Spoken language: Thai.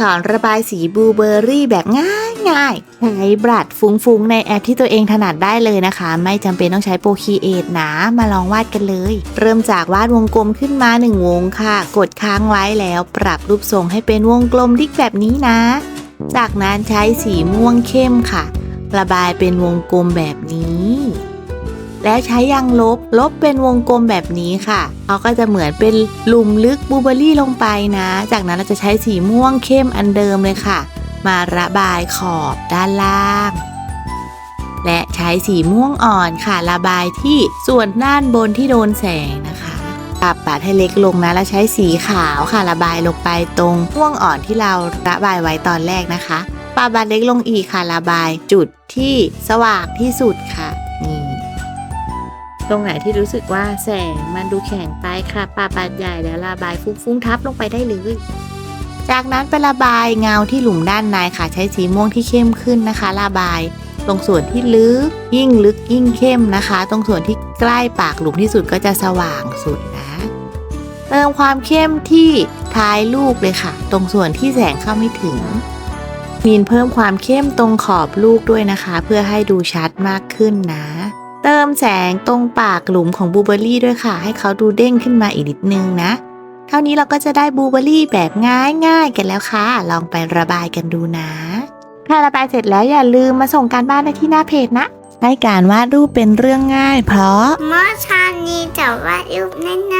สอนระบายสีบลูเบอร์รี่แบบง่ายง่ายใช้บรัดฟุ้งๆ ในแอปที่ตัวเองถนัดได้เลยนะคะ ไม่จำเป็นต้องใช้โปรคีเอทนะ มาลองวาดกันเลย เริ่มจากวาดวงกลมขึ้นมาหนึ่งวงค่ะ กดค้างไว้แล้วปรับรูปทรงให้เป็นวงกลมดิกแบบนี้นะ จากนั้นใช้สีม่วงเข้มค่ะ ระบายเป็นวงกลมแบบนี้ แล้วใช้ยางลบ ลบเป็นวงกลมแบบนี้ค่ะเขาก็จะเหมือนเป็นหลุมลึกบูเบอร์รี่ลงไปนะ จากนั้นเราจะใช้สีม่วงเข้มอันเดิมเลยค่ะ มาระบายขอบด้านล่าง และใช้สีม่วงอ่อนค่ะระบายที่ส่วนด้านบนที่โดนแสงนะคะปรับปัดให้เล็กลงนะแล้วใช้สีขาวค่ะระบายลงไปตรงม่วงอ่อนที่เราระบายไว้ตอนแรกนะคะปรับปัดเล็กลงอีกค่ะระบายจุดที่สว่างที่สุดค่ะนี่ ตรงไหนที่รู้สึกว่าแสงมันดูแข็งไปค่ะปาปัดใหญ่แล้วระบายฟุ้งๆทับลงไปได้เลยจากนั้นไประบายเงาที่หลุมด้านในค่ะ ใช้สีม่วงที่เข้มขึ้นนะคะ ระบาย ตรงส่วนที่ลึกยิ่งลึกยิ่งเข้มนะคะ ตรงส่วนที่ใกล้ปากหลุมที่สุดก็จะสว่างสุดนะเติมความเข้มที่ท้ายลูกเลยค่ะ ตรงส่วนที่แสงเข้าไม่ถึง มีนเพิ่มความเข้มตรงขอบลูกด้วยนะคะ เพื่อให้ดูชัดมากขึ้นนะ เติมแสงตรงปากหลุมของบลูเบอร์รี่ด้วยค่ะ ให้เขาดูเด้งขึ้นมาอีกนิดนึงนะ เท่านี้เราก็จะได้บลูเบอร์รี่แบบง่ายๆกันแล้วค่ะ ลองไประบายกันดูนะถ้าระบายเสร็จแล้วอย่าลืมมาส่งการบ้านได้ที่หน้าเพจนะให้การวาดรูปเป็นเรื่องง่าย เพราะมอชานีจะวาดรูปง่ายๆ